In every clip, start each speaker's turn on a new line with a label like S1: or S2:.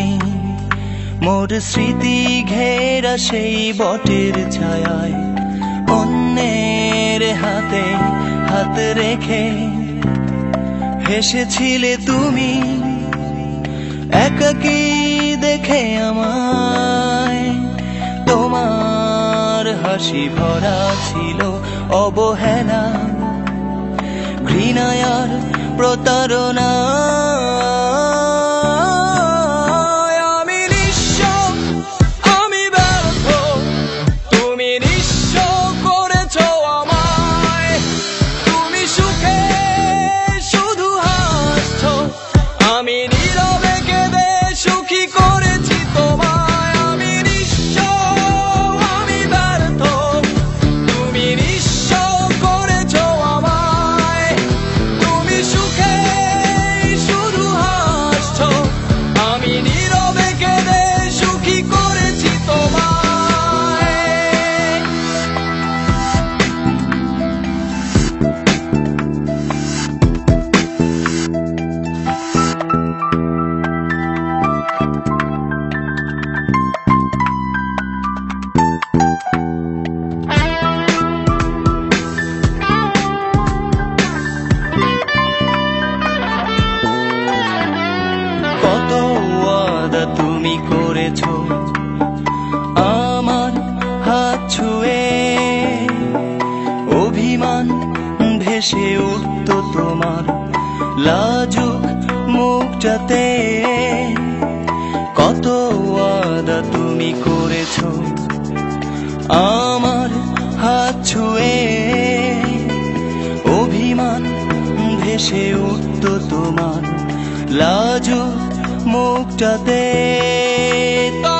S1: তুমি মোর স্মৃতি ঘেরা সেই বটের ছায়ায় অন্যের হাতে হাত রেখে হেসেছিলে তুমি, একাকি দেখে আমায়। তোমার হাসি ভরা ছিল অবহেলা ঘৃণায়ার প্রতারণা ভেসে উঠত তোমার লাজুক মুখটাতে কত ওয়াদা তুমি করেছ আমার হাত ছুঁয়ে। অভিমান ভেসে উঠত তোমার। লাজু মুখটাতে তবে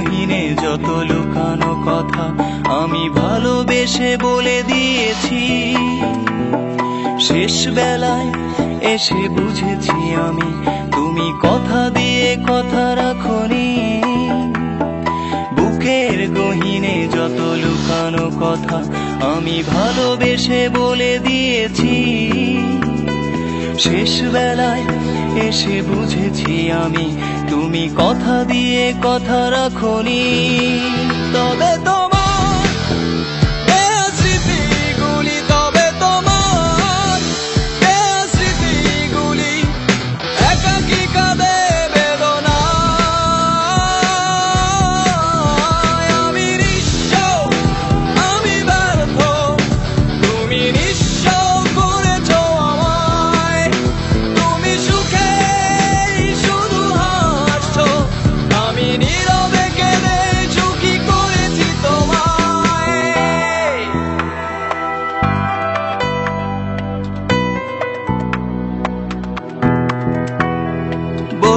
S1: গহিনে যত লুকানো কথা আমি ভালোবেসে বলে দিয়েছি। শেষ বেলায় এসে বুঝেছি আমি, তুমি কথা দিয়ে কথা রাখনি। বুকের গহিনে যত লুকানো কথা আমি ভালোবেসে বলে দিয়েছি। শেষ বেলায় এসে বুঝেছি আমি তুমি কথা দিয়ে কথা রাখনি। তবে তোমার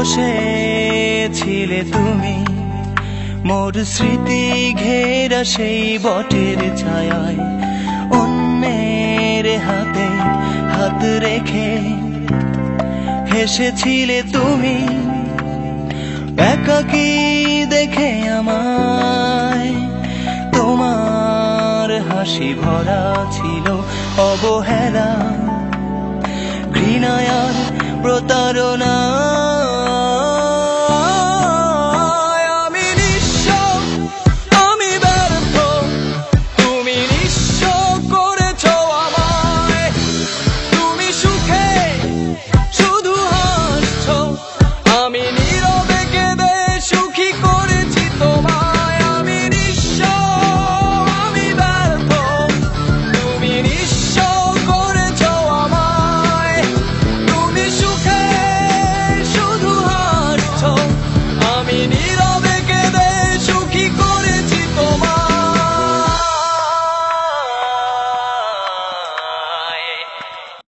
S1: বসে ছিলে তুমি। মোর স্মৃতি ঘেরা সেই বটের ছায়ায় অন্যের হাতে হাত রেখে হেসেছিলে তুমি। একাকি দেখে আমায় তোমার হাসি ভরা ছিল অবহেলা। ঘৃণায়ার প্রতারণা